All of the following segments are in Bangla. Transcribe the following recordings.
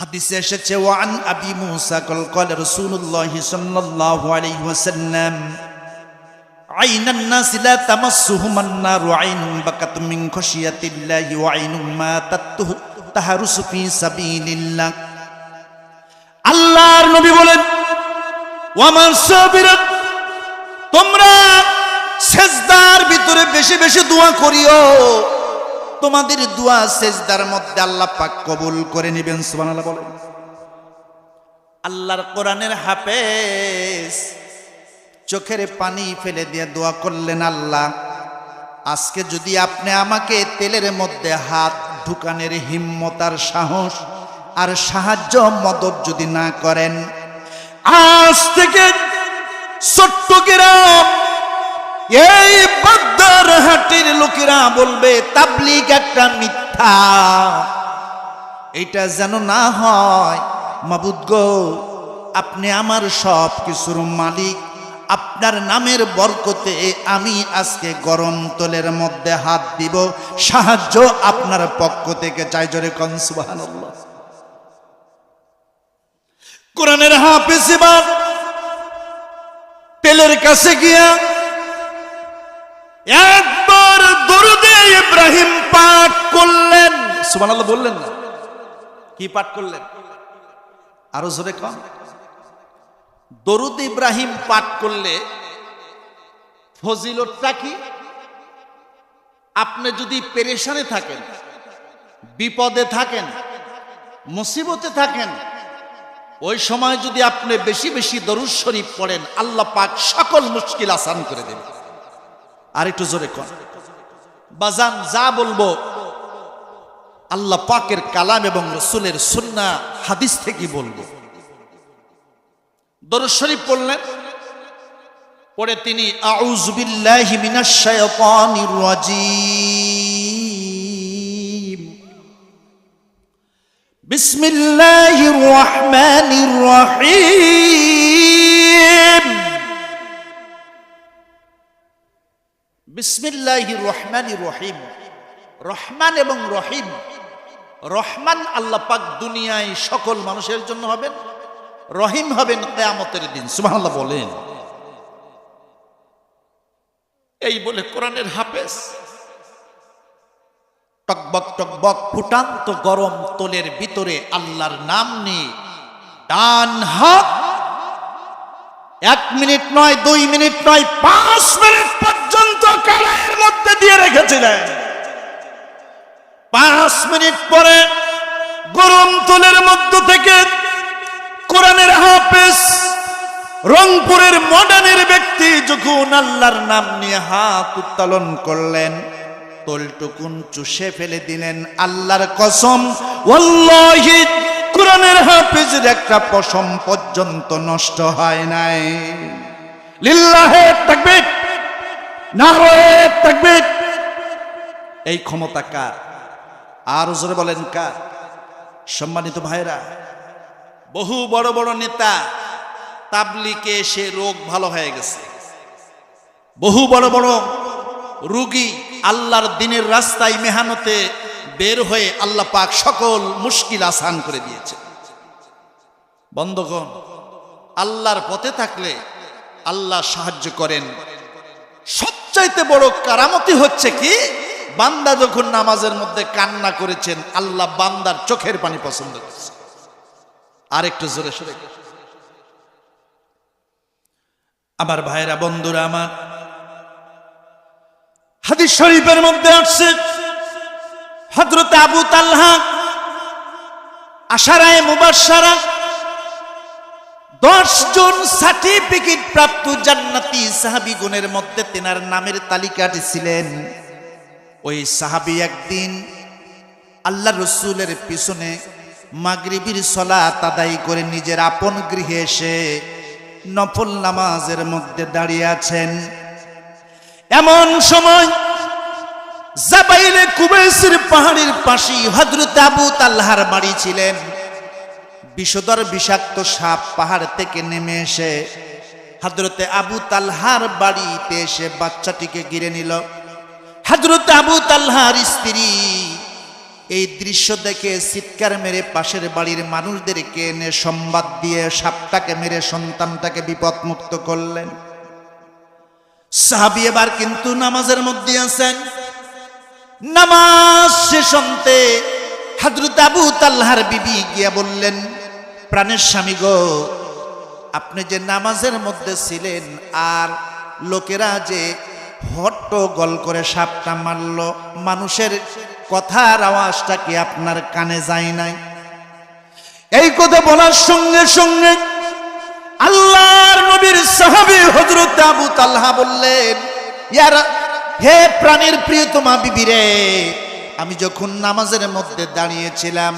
হাদিসে এসেছে, ওয়ান আবি মুসা কল কল রসুল্লাহ সাল্লাল্লাহু আলাইহি ওয়াসাল্লাম, আইনান নাস লা তামাসসুহুম আন-নার আইনুন বাকাত মিন খশিয়াতিল্লাহি ওয়া আইনুন মাতাত তাহারুসু ফি সাবিলিল্লাহ। আল্লাহর নবী বলেন, ওয়া মান সাবিরাত, তোমরা সেজদার ভিতরে বেশি বেশি দোয়া করিও। তোমাদের দোয়া সেজদার মধ্যে আল্লাহ পাক কবুল করে নেবেন, সুবহানাল্লাহ বলেন। আল্লাহর কোরআনের হাফেজ, চোখের পানি ফেলে দিয়ে দোয়া করলেন, আল্লাহ, আজকে যদি আপনি আমাকে তেলের মধ্যে হাত ঢুকানের হিম্মত আর সাহস আর সাহায্য, মদত যদি না করেন, আজ থেকে ছোট্ট গ্রাম এই বাদ্দার হাটির লোকেরা বলবে, তাবলিগ একটা মিথ্যা। এটা যেন না হয়। মাবুদ গো, আপনি আমার সব কিছুর মালিক। আপনার নামের বরকতে আমি আজকে গরম তলের মধ্যে হাত দিব। সাহায্য আপনার পক্ষ থেকে চাই, জোরে কনসুবাহান কোরআনের হাফেজ তেলের কাছে গিয়া একবার দরুদে ইব্রাহিম পাঠ করলেন। সুবহানাল্লাহ বললেন না। কি পাঠ করলেন? আরও জোরে কম দরুদ ইব্রাহিম পাঠ করলে ফজিলতটা কি? আপনি যদি পেরেশানে থাকেন, বিপদে থাকেন, মুসিবতে থাকেন, ওই সময় যদি আপনি বেশি বেশি দরুদ শরীফ পড়েন, আল্লাহ পাক সকল মুশকিল আসান করে দেবে আর একটু জোরে কন। বাজান যা বলব, আল্লাহ পাকের কালাম এবং রসুলের সুন্না হাদিস থেকে বলব। দরুদ শরীফ পড়লেন, পরে তিনি, আউযু বিল্লাহি মিনাশ শাইতানির রাজিম। বিসমিল্লাহির রহমানির রহিম। বিসমিল্লাহির রহমানির রহিম। রহমান এবং রহিম। রহমান আল্লাহ পাক দুনিয়ায় সকল মানুষের জন্য হবেন। রহিম হবেন কেয়ামতের দিন। সুবহানাল্লাহ বলেন। এই বলে কোরআনের হাফেজ। টকবক টকবক ফুটান্ত গরম তোলের ভিতরে আল্লাহর নাম নিয়ে ডান হাত এক মিনিট নয়, দুই মিনিট নয়, পাঁচ মিনিট পর্যন্ত কালায়ের মধ্যে দিয়ে রেখেছিলেন। পাঁচ মিনিট পরে গরম তোলের মধ্য থেকে কোরআনের হাফেজ রংপুরের মডার্নের ব্যক্তি যখন আল্লাহর নাম নিয়ে হাত উত্তোলন করলেন, তোলটুকুন চুষে ফেলে দিলেন, আল্লাহর কসম, ওয়াল্লাহি কোরআনের হাফেজের একটা পশম পর্যন্ত নষ্ট হয় নাই। লিল্লাহে তাকবীর নারে তাকবীর। এই ক্ষমতা কার? আর জোরে বলেন কার? সম্মানিত ভাইরা বহু বড় বড় নেতা তাবলিকে এসে রোগ ভালো হয়ে গেছে। বহু বড় বড় রুগী আল্লাহর দিনের রাস্তায় মেহানতে বের হয়ে আল্লাহ পাক সকল মুশকিল আসান করে দিয়েছে। বন্ধগণ, আল্লাহর পথে থাকলে আল্লাহ সাহায্য করেন। সবচাইতে বড় কারামতি হচ্ছে কি? বান্দা যখন নামাজের মধ্যে কান্না করেছেন, আল্লাহ বান্দার চোখের পানি পছন্দ করছে। আর একটু জোরে সরে আমার ভাইরা, বন্ধুরা আমার, হাদিস শরীফের মধ্যে আসছে হজরত আবু তালহা, আশারায় মুবাসারা দশ জন সার্টিফিকেট প্রাপ্ত জান্নাতি সাহাবি গুণের মধ্যে তেনার নামের তালিকাটি ছিলেন। ওই সাহাবি একদিন আল্লাহ রসুলের পিছনে মাগরিবির সলা তাদাই করে নিজের আপন গৃহে এসে নফল নামাজের মধ্যে দাঁড়িয়ে আছেন। এমন সময় জাবাইলে কুবেসের পাহাড়ের পাশে হজরত আবু তাল্লাহার বাড়ি ছিলেন। বিষধর বিষাক্ত সাপ পাহাড় থেকে নেমে এসে হজরতে আবু তাল্হার বাড়িতে এসে বাচ্চাটিকে গিরে নিল। হজরত আবু তাল্হার স্ত্রী এই দৃশ্য দেখে চিৎকার মেরে পাশের বাড়ির মানুষদেরকে এনে সংবাদ দিয়ে সাপটাকে মেরে সন্তানটাকে বিপদমুক্ত করলেন। সাহাবি এবার কিন্তু নামাজের মধ্যে আছেন। নামাজ শেষ অন্তে হাজরত আবু তাল্লাহার বিবি গিয়া বললেন, প্রাণের স্বামী গো, আপনি যে নামাজের মধ্যে ছিলেন আর লোকেরা যে হট্ট গল করে সাপটা মারল, মানুষের কথার আওয়াজটা কি আপনার কানে যায় নাই? এই কথা বলার সঙ্গে সঙ্গে আল্লাহর নবীর সাহাবী হযরত আবু তালহা বললেন, ইয়ার হে প্রাণের প্রিয়তমা বিবি রে আমি যখন নামাজের মধ্যে দাঁড়িয়েছিলাম,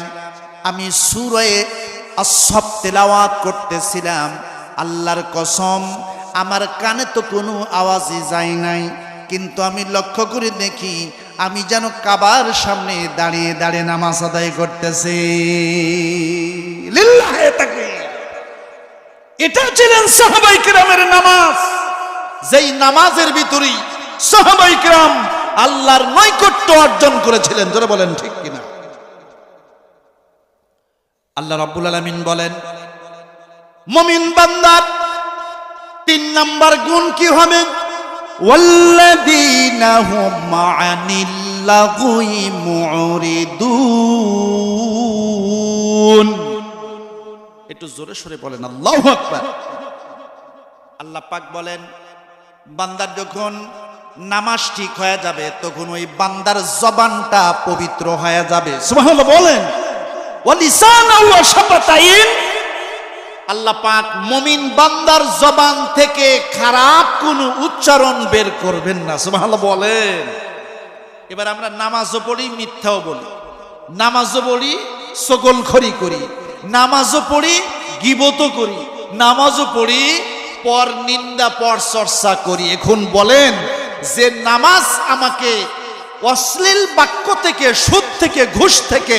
আমি সুরে আসব তেলাওয়াত করতেছিলাম, আল্লাহর কসম, আমার কানে তো কোনো আওয়াজই যায় নাই, কিন্তু আমি লক্ষ্য করে দেখি, আমি যেন কাবার সামনে দাঁড়িয়ে দাঁড়িয়ে নামাজ আদায় করতেছি। এটা ছিলেন সাহাবাই কিরামের নামাজ। যেই নামাজের ভিতরেই সাহাবাই কিরাম আল্লাহর নৈকট্য অর্জন করেছিলেন। ধরে বলেন, ঠিক কিনা? আল্লাহ রাব্বুল আলামিন বলেন, মুমিন বান্দার তিন নাম্বার গুণ কি হবে? হুম আনিল লাগুই মুরিদুন একটু জোরে সরে বলেন, আল্লাহ আল্লাহ পাক বলেন বান্দার যখন নামাজ ঠিক হয়ে যাবে, তখন ওই বান্দার জবানটা পবিত্র হয়ে যাবে। বলেন আল্লাহ পাক মুমিন বান্দার জবান থেকে খারাপ কোনো উচ্চারণ বের করবেন না, সুবহানাল্লাহ বলেন। এবার আমরা নামাজও পড়ি, মিথ্যাও বলি। নামাজও পড়ি সকল খড়ি করি। নামাজও পড়ি গিবত করি। নামাজও পড়ি, পর নিন্দা, পর চর্চা করি। এখন বলেন যে নামাজ আমাকে অশ্লীল বাক্য থেকে সুদ থেকে, ঘুষ থেকে,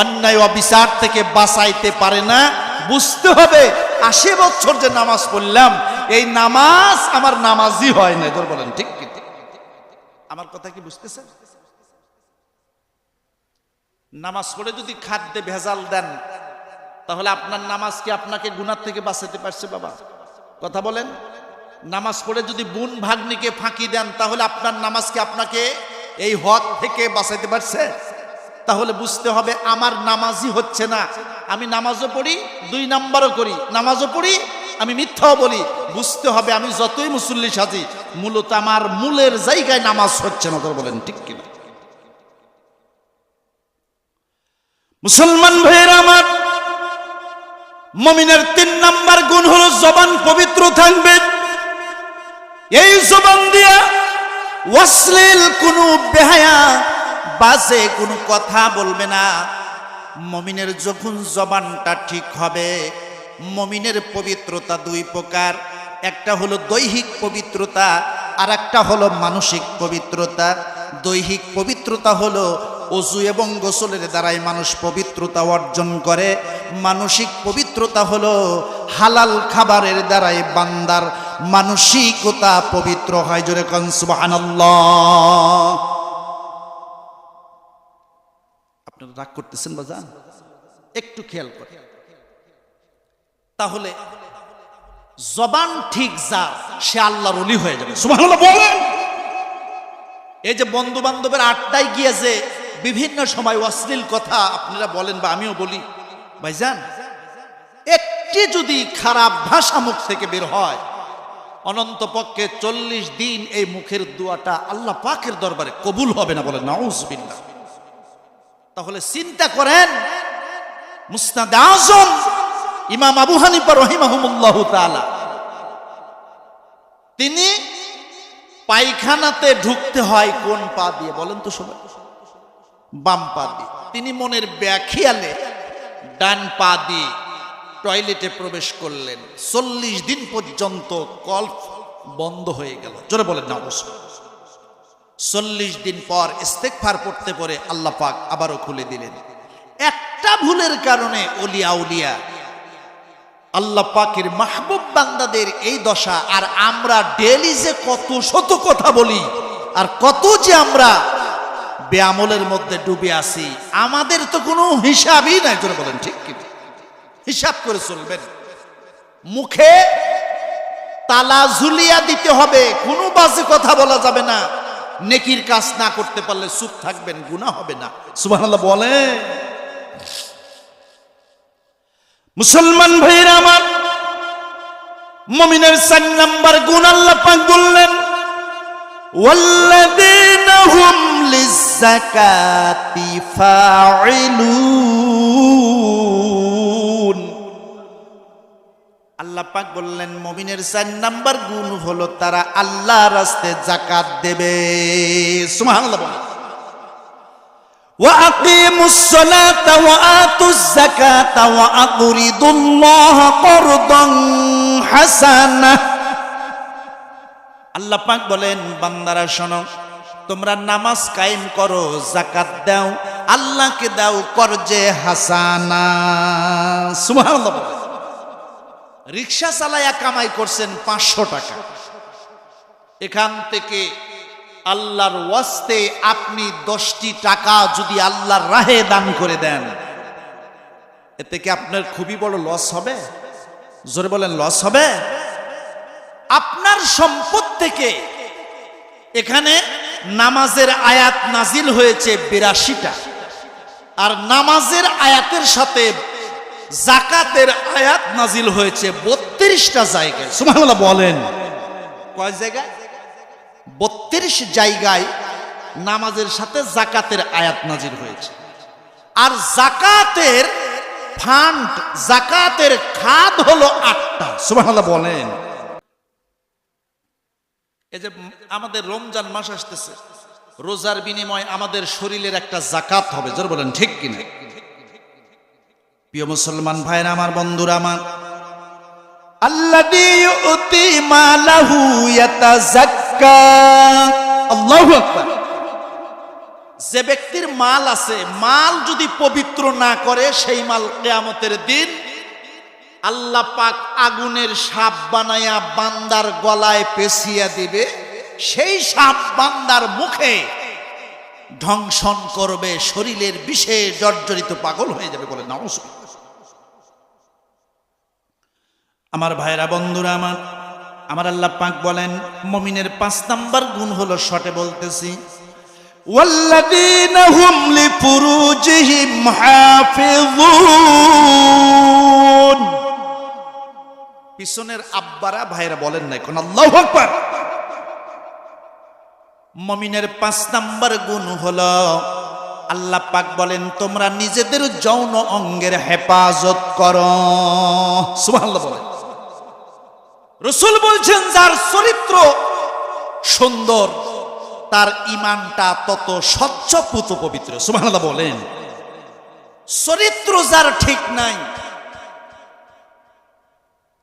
অন্যায়, অবিচার থেকে বাঁচাইতে পারে না। বুঝতে হবে, আশি বছর যে নামাজ পড়লাম, এই নামাজ আমার নামাজই হয় না। এদের বলেন, ঠিক আমার কথা কি বুঝতেছেন? নামাজ পড়ে যদি খাদ্যে ভেজাল দেন, তাহলে আপনার নামাজ কি আপনাকে গুনার থেকে বাঁচাতে পারছে বাবা? কথা বলেন। নামাজ পড়ে যদি বোন ভাগ্নিকে ফাঁকি দেন, তাহলে আপনার নামাজকে আপনাকে এই হক থেকে বাঁচাইতে পারছে? তাহলে বুঝতে হবে আমার নামাজই হচ্ছে না। আমি নামাজও পড়ি, দুই নাম্বারও করি। নামাজও পড়ি, আমি মিথ্যাও বলি। বুঝতে হবে আমি যতই মুসল্লি সাজি, মূলত আমার মূলের জায়গায় নামাজ হচ্ছে না বলেন ঠিক কিনা? মুসলমান ভাইয়ের আমার, মমিনের তিন নাম্বার গুণ হলো জবান পবিত্র থাকবে। এই জবান দিয়া অশ্লীল কোনো বেহায়া, বাজে কোনো কথা বলবে না। মমিনের যখন জবানটা ঠিক হবে, মমিনের পবিত্রতা দুই প্রকার। একটা হলো দৈহিক পবিত্রতা আর একটা হলো মানসিক পবিত্রতা। দৈহিক পবিত্রতা হলো অজু এবং গোসলের দ্বারাই মানুষ পবিত্রতা অর্জন করে। মানসিক পবিত্রতা হলো হালাল খাবারের দ্বারাই বান্দার মানসিকতা পবিত্র হয়, জোরে কনসুবাহানাল্লাহ আপনারা রাগ করতেছেন বাজান একটু খেয়াল করে তাহলে জবান ঠিক যা, সে আল্লাহর অলি হয়ে যাবে। বলেন। এই যে বন্ধু বান্ধবের আড্ডায় গিয়েছে বিভিন্ন সময় অশ্লীল কথা আপনারা বলেন বা আমিও বলি, ভাইজান, একটি যদি খারাপ ভাষা মুখ থেকে বের হয় অনন্ত পক্ষে চল্লিশ দিন এই মুখের দোয়াটা আল্লাহ পাকের দরবারে কবুল হবে না বলে নাউজবিল্লাহ। তাহলে চিন্তা করেন মুস্তাদ আজম, ইমাম আবু হানিফা রহিমাহুমুল্লাহ তাআলা, তিনি পায়খানাতে ঢুকতে হয় কোন পা দিয়ে? বলেন তো সবাই। বাম পা দিয়ে। তিনি মনের ব্যাখিয়ালে ডান পা দিয়ে টয়লেটে প্রবেশ করলেন। চল্লিশ দিন পর্যন্ত কল্প বন্ধ হয়ে গেল। জোরে বলেন না চল্লিশ দিন পর ইস্তেকফার পড়তে পরে আল্লাহ পাক আবারও খুলে দিলেন। একটা ভুলের কারণে অলিয়া উলিয়া, আল্লাহ পাকের মাহবুব বান্দাদের এই দশা, আর আমরা ডেলি যে কত শত কথা বলি, আর কত যে আমরা ব্যামলের মধ্যে ডুবে আছি, আমাদের তো কোনো হিসাবই নাই। তোরা বলেন, ঠিক কি হিসাব করে চলবেন। মুখে তালা ঝুলিয়া দিতে হবে, কোনো বাজে কথা বলা যাবে না। নেকির কাজ না করতে পারলে সুখ থাকবেন গুণা হবে না। সুবাহ বলে মুসলমান ভাইয়ের আমার, মমিনের চার নাম্বার গুণ আল্লাহ পাক বললেন ওয়াল্লাদিনা হুম লিজাকাতি ফাইলুন আল্লাহ পাক বললেন মমিনের চার নাম্বার গুণ হলো তারা আল্লাহ রাস্তে জাকাত দেবে সুবহানাল্লাহ বলেন وأقيموا الصلاة وآتوا الزكاة وأقرضوا الله قرضا حسنا আল্লাহ পাক বলেন বান্দারা শোনো তোমরা নামাজ কায়েম করো জাকাত দাও আল্লাহকে দাও করজে হাসানা সুবহানাল্লাহ বলেন। রিক্সা চালায়া কামাই করছেন পাঁচশো টাকা। এখান থেকে আল্লাহর ওয়াস্তে আপনি দশটি টাকা যদি আল্লাহর রাহে দান করে দেন এতে কি আপনার খুবই বড় লস হবে। জোরে বলেন, লস হবে? আপনার সম্পদ থেকে এখানে নামাজের আয়াত নাজিল হয়েছে বিরাশিটা। আর নামাজের আয়াতের সাথে জাকাতের আয়াত নাজিল হয়েছে বত্রিশটা জায়গায়। সুমানুল্লাহ বলেন। কয় জায়গায়? বত্রিশ জায়গায় নামাজের সাথে জাকাতের আয়াত নাজির হয়েছে। আর জাকাতের ফান্ড জাকাতের খাদ হলো আটটা। সুবহানাল্লাহ বলেন। এই যে আমাদের রমজান মাস আসতেছে রোজার বিনিময় আমাদের শরীরের একটা জাকাত হবে। জোর বলেন ঠিক কিনা? প্রিয় মুসলমান ভাইরা আমার বন্ধুরা আমার যে ব্যক্তির মাল আছে মাল যদি পবিত্র না করে সেই মাল কেয়ামতের দিন আল্লাহ পাক আগুনের সাপ বানায়া বান্দার গলায় পেঁচিয়া দিবে। সেই সাপ বান্দার মুখে ধ্বংসন করবে শরীরের বিশেষ জর্জরিত পাগল হয়ে যাবে বলে নাও আমার ভাইরা বন্ধুরা আমার আমার আল্লাহ পাক বলেন মমিনের পাঁচ নাম্বার গুণ হলো শটে বলতেছি والذين هم لفروجهم حافظون পিছনের আব্বারা ভাইরা বলেন নাই কোন আল্লাহু আকবার মমিনের পাঁচ নাম্বার গুণ হলো আল্লাহ পাক বলেন তোমরা নিজেদের যৌন অঙ্গের হেফাজত করো সুবহানাল্লাহ বলেন রসুল বলছেন, যার চরিত্র সুন্দর, তার ইমানটা তত স্বচ্ছ পুত পবিত্র। সুবহানাল্লাহ বলেন। চরিত্র যার ঠিক নাই,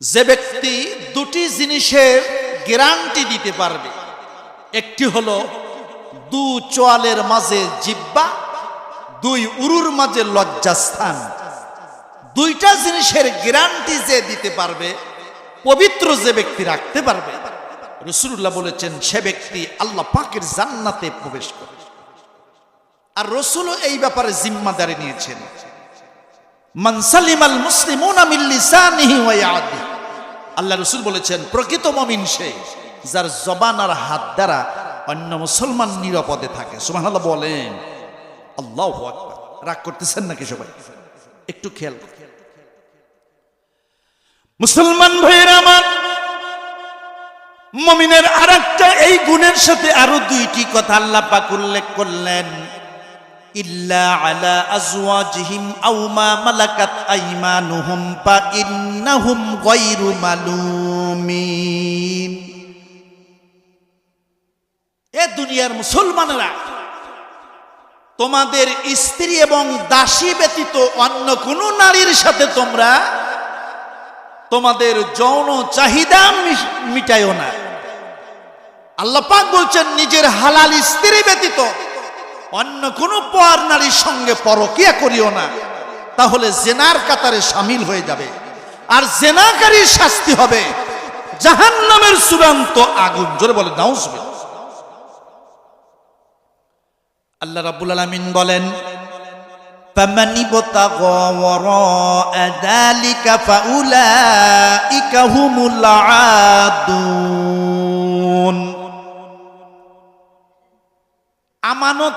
যে ব্যক্তি দুটি জিনিসের গ্যারান্টি দিতে পারবে। একটি হলো দু চোয়ালের মাঝে জিব্বা, দুই উরুর মাঝে লজ্জাস্থান। দুইটা জিনিসের গ্যারান্টি যে দিতে পারবে পবিত্র যে ব্যক্তি রাখতে পারবে রসুল্লাহ বলেছেন, সে ব্যক্তি আল্লাহ পাকের জান্নাতে প্রবেশ করে। আর রসুলও এই ব্যাপারে জিম্মাদারি নিয়েছেন। মানসালিম আল মুসলিমুন মিল্লিসানিহি ওয়া আল্লাহ রসুল বলেছেন, প্রকৃত মমিন সে যার জবান আর হাত দ্বারা অন্য মুসলমান নিরাপদে থাকে। সুবহানাল্লাহ বলেন। আল্লাহু রাগ করতেছেন নাকি সবাই? একটু খেয়াল। মুসলমান ভাইয়ের আমার, মমিনের আর এই গুণের সাথে আরও দুইটি কথা আল্লাহ পাক উল্লেখ করলেন। ইল্লা আলা মালাকাত এ দুনিয়ার মুসলমানেরা, তোমাদের স্ত্রী এবং দাসী ব্যতীত অন্য কোন নারীর সাথে তোমরা তোমাদের যৌন চাহিদা মিটাইও না। আল্লাহ পাক বলছেন, নিজের হালাল স্ত্রী ব্যতীত অন্য কোন পর নারীর সঙ্গে পরকিয়া করিও না। তাহলে জেনার কাতারে সামিল হয়ে যাবে। আর জেনাকারীর শাস্তি হবে। জাহান্নামের চূড়ান্ত আগুন। জোরে বলে নাউজবিল্লাহ। আল্লাহ রাব্বুল আলামিন বলেন فمن ابتغى وراء ذلك فأولئك هم العادون আমানত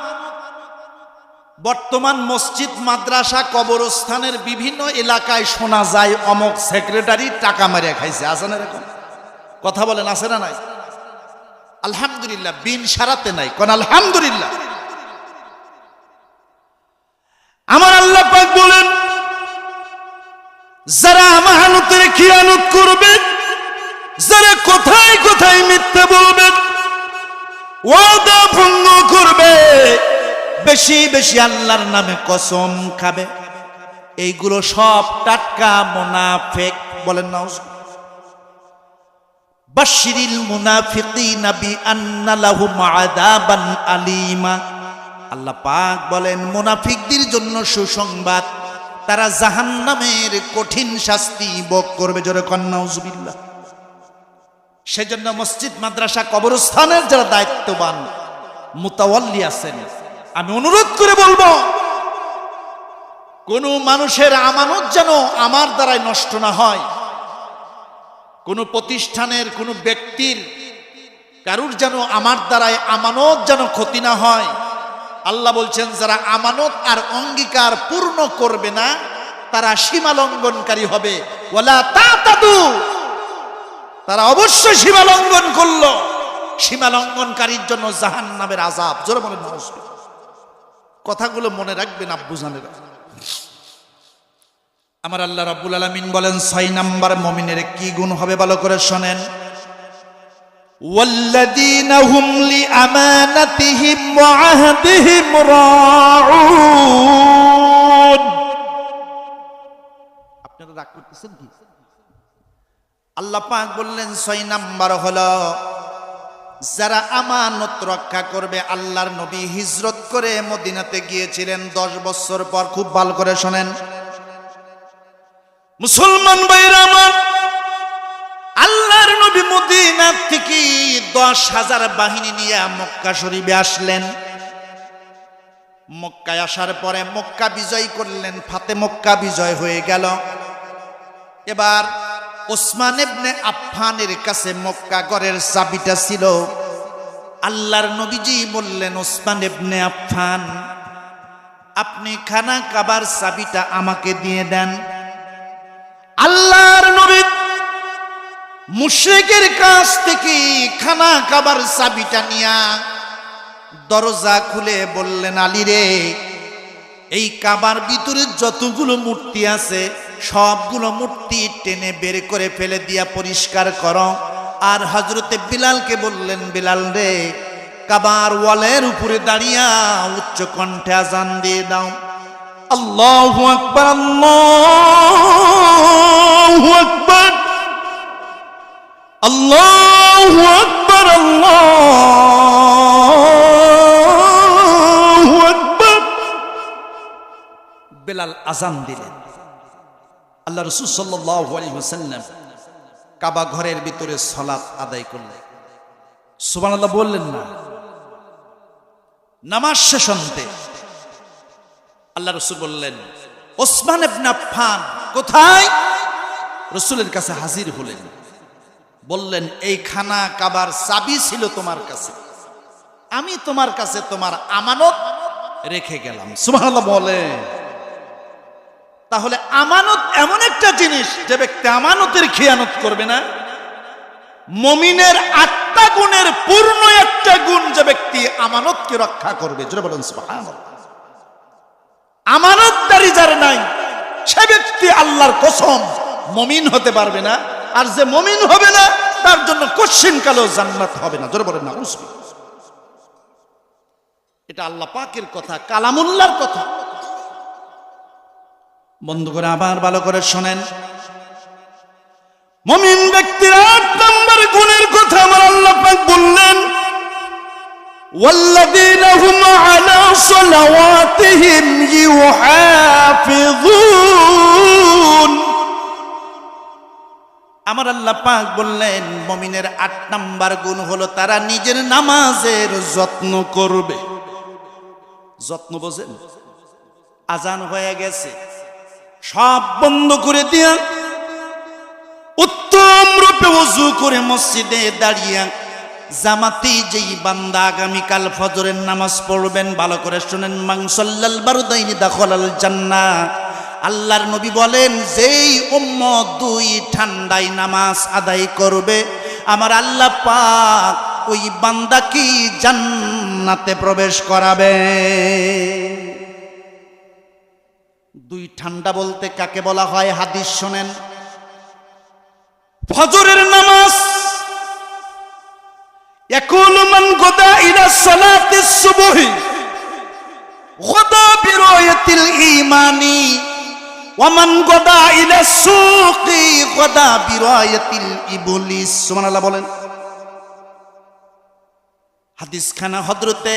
বর্তমান মসজিদ মাদ্রাসা কবরস্থানের বিভিন্ন এলাকায় শোনা যায় অমক সেক্রেটারি টাকা মারিয়া খাইছে আছে না এরকম কথা বলেন আছে না নাই আলহামদুলিল্লাহ বিন সারাতে নাই কোন আলহামদুলিল্লাহ আমার আল্লাহ পাক বলেন, যারা আমানতের খিয়ানত করবে, যারা কোথায় কোথায় মিথ্যে বলবে, ওয়াদা ভঙ্গ করবে, বেশি বেশি আল্লাহর নামে কসম খাবে। এইগুলো সব টাটকা মোনাফেক বলেন না বাশিরিল মুনাফিকিনা বিআন্না লাহুম আযাবান আলিমা। আল্লাহ পাক বলেন, মুনাফিকদের জন্য সুসংবাদ, তারা জাহান্নামের কঠিন শাস্তি ভোগ করবে। জোরে কন্যাউজুবিল্লাহ সেজন্য মসজিদ, মাদ্রাসা, কবরস্থানের যারা দায়িত্ববান, মুতাওয়াল্লি আছেন। আমি অনুরোধ করে বলব, কোন মানুষের আমানত যেন আমার দ্বারাই নষ্ট না হয়, কোন প্রতিষ্ঠানের, কোন ব্যক্তির, কারুর যেন আমার দ্বারাই আমানত যেন ক্ষতি না হয় আল্লাহ বলছেন, যারা আমানত আর অঙ্গীকার পূর্ণ করবে না, তারা সীমা লঙ্ঘনকারী হবে। ওলা তা তাদু তারা অবশ্যই সীমা লঙ্ঘন করল। সীমা লঙ্ঘনকারীর জন্য জাহান নামের আজাব জোরে বলেন মানুষ কথাগুলো মনে রাখবেন আব্বু জানেরা। আমার আল্লাহ রাব্বুল আলামিন বলেন, ছয় নাম্বার মমিনের কি গুণ হবে ভালো করে শোনেন। والذين هم لأمانتهم وعهدهم راعون আপনারা রাগ করতেছেন কি আল্লাহ পাক বললেন ছয় নাম্বার হলো যারা আমানত রক্ষা করবে আল্লাহর নবী হিজরত করে মদিনাতে গিয়েছিলেন দশ বছর পর খুব ভালো করে শোনেন মুসলমান ভাইরা আমার আল্লাহর নবী মদিনা থেকে দশ হাজার বাহিনী নিয়ে মক্কা শরীফে আসলেন। মক্কায় আসার পরে মক্কা বিজয় করলেন, ফাতে মক্কা বিজয় হয়ে গেল। এবার ওসমান ইবনে আফফানের কাছে মক্কা ঘরের চাবিটা ছিল। আল্লাহর নবীজি বললেন, ওসমান ইবনে আফফান, আপনি খানা কাবার চাবিটা আমাকে দিয়ে দেন। মুশরিকের কাছ থেকে খানা কাবার চাবিটা নিয়া দরজা খুলে বললেন, আলী রে, এই কাবার ভিতরে যতগুলো মূর্তি আছে, সবগুলো মূর্তি টেনে বের করে ফেলে দিয়া পরিষ্কার করো। আর হজরতে বিলালকে বললেন, বিলাল রে, কাবার ওয়ালের উপরে দাঁড়িয়া উচ্চ কণ্ঠে আজান দিয়ে দাও। আল্লাহ আকবর, আল্লাহ আল্লাহ আল্লাহ আকবর। বেলাল আজান দিলেন। আল্লাহ রসুল সাল্লাহ আলী হোসাল্লাম কাবা ঘরের ভিতরে সলাৎ আদায় করলেন। সুবান আল্লাহ বললেন না। নামাজ শেষ অন্তে আল্লাহ রসুল বললেন, ওসমান ইবনে আফফান কোথায়? রসুলের কাছে হাজির হলেন। বললেন, এই খানা কাবার চাবি ছিল তোমার কাছে। আমি তোমার কাছে তোমার আমানত রেখে গেলাম। সুবহানাল্লাহ বলে। তাহলে আমানত এমন একটা জিনিস যে ব্যক্তি আমানতের খেয়ানত করবে না। মমিনের আত্মা গুণের পূর্ণ একটা গুণ যে ব্যক্তি আমানতকে রক্ষা করবে। জোরে বলেন যার নাই, সে ব্যক্তি আল্লাহর কসম মমিন হতে পারবে না। আর যে মমিন হবে না তার জন্য কশ্চিন কালো জান্নাত হবে না জোরে বলেন না উসবি এটা আল্লাহ পাকের কথা কালামুল্লার কথা বন্ধ করে আবার ভালো করে শোনেন মমিন ব্যক্তির আট নম্বর গুণের কথা আমার আল্লাহ পাক বললেন والذين هم على صلواتهم يحافظون আমার আল্লাহ পাক বললেন, মমিনের আট নাম্বার গুণ হলো তারা নিজের নামাজের যত্ন করবে। যত্ন বোঝেন? আজান হয়ে গেছে। সব বন্ধ করে দিয়া উত্তম রূপে উজু করে মসজিদে দাঁড়িয়ে জামাতি যেই বান্দা আগামীকাল ফজরের নামাজ পড়বেন, ভালো করে শুনেন, মাংসল্লাল বারুদাইনি দাখলাল জান্নাহ আল্লাহর নবী বলেন যেই উম্মত দুই ঠান্ডায় নামাজ আদায় করবে আমার আল্লাহ পাক ওই বান্দা কি জান্নাতে প্রবেশ করাবে দুই ঠান্ডা বলতে কাকে বলা হয় হাদিস শোনেন ফজরের নামাজ يقول من غدا إلى صلاة الصبح غدا برؤية الإيمان ওয়ামান গদা ইলা সুকি গদা বিরায়াতিল ইবলিস। সুবহানাল্লাহ বলেন। হাদিসখানা হযরতে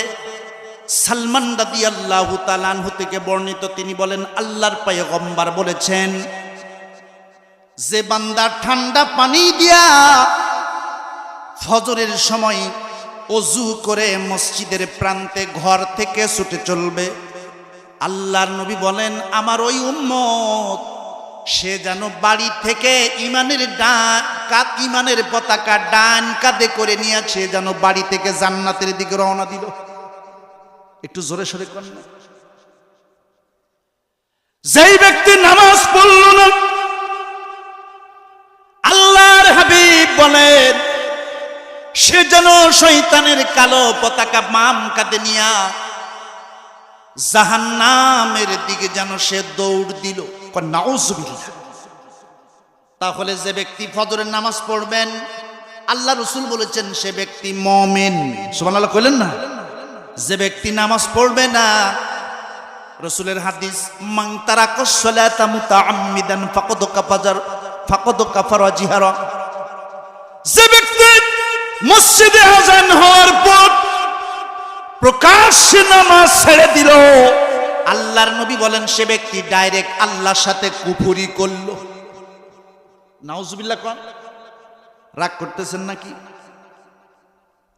সালমান রাদিয়াল্লাহু তাআলা আনহু থেকে বর্ণিত, তিনি বলেন, আল্লাহর পয়গম্বর বলেছেন, যে বান্দা ঠান্ডা পানি দিয়া ফজরের সময় অজু করে মসজিদের প্রান্তে ঘর থেকে ছুটে চলবে আল্লাহর নবী বলেন, আমার ওই উম্মত, সে যেন বাড়ি থেকে ইমানের ডান ইমানের পতাকা ডান কাঁধে করে নিয়ে সে যেন বাড়ি থেকে জান্নাতের দিকে রওনা দিল। একটু জোরে সরে কর যেই ব্যক্তি নামাজ পড়ল না, আল্লাহর হাবিব বলেন, সে যেন শৈতানের কালো পতাকা মাম কাঁধে নিয়া জাহান্নামের দিকে যেন সে দৌড় দিল। তাহলে যে ব্যক্তি ফজরের নামাজ পড়বেন, আল্লাহ রসুল বলেছেন সে ব্যক্তি মমেন। সুবহানাল্লাহ কইলেন না? যে ব্যক্তি নামাজ পড়বে না, রসুলের হাদিস মাং তারা কসলাতা যে ব্যক্তি মসজিদে আজান হওয়ার পর প্রকাশ্যে নামাজ ছেড়ে দিল। আল্লাহর নবী বলেন, সে ব্যক্তি ডাইরেক্ট আল্লাহর সাথে কুফুরি করল। নাউজুবিল্লাহ কোন। রাগ করতেছেন নাকি?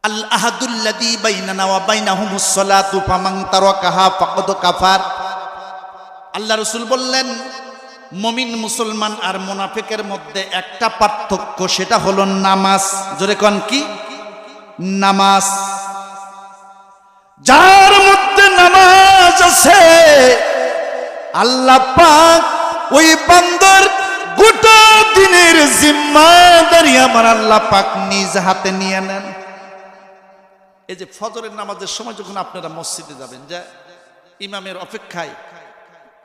আল আহাদুল্লাযী বাইনানা ওয়া বাইনাহুমুস সালাতু ফামান তারাকাহা ফাকাদ কাফার। আল্লাহ রাসূল বললেন, মমিন মুসলমান আর মুনাফিকের মধ্যে একটা পার্থক্য, সেটা হলো নামাজ। জোরে কোন কি? নামাজ। যার মধ্যে নামাজ আছে, আল্লাহ পাক ওই বান্দর গোটা দিনের জিম্মাদারি আমার আল্লাহ পাক নিজ হাতে নিয়ে নেন। এই যে ফজরের নামাজের সময় যখন আপনারা মসজিদে যাবেন, যে ইমামের অপেক্ষায়,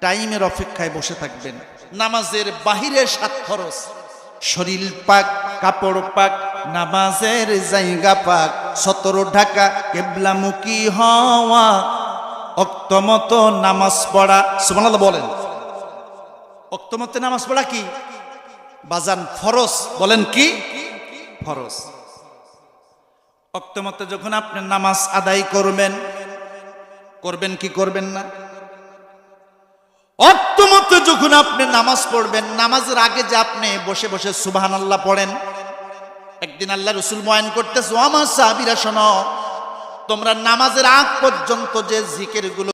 টাইমের অপেক্ষায় বসে থাকবেন, নামাজের বাহিরে সাত খরচ, শরীর পাক, কাপড় পাক, নামাজের জায়গা পাক সতর ঢাকা কেবলামুখী হওয়া, অক্তমত নামাজ পড়া, সুবহানাল্লাহ বলেন। অক্তমতে নামাজ পড়া কি? বাজান ফরজ, বলেন কি? ফরস অক্তমতে যখন আপনি নামাজ আদায় করবেন করবেন কি করবেন না? অক্তমতে যখন আপনি নামাজ পড়বেন, নামাজের আগে যে আপনি বসে বসে সুবাহান আল্লাহ পড়েন একদিন আল্লাহ রসুল ময়ন করতেছ আমার সাহাবিরা, শোনো, তোমরা নামাজের আগ পর্যন্ত যে জিকেরগুলো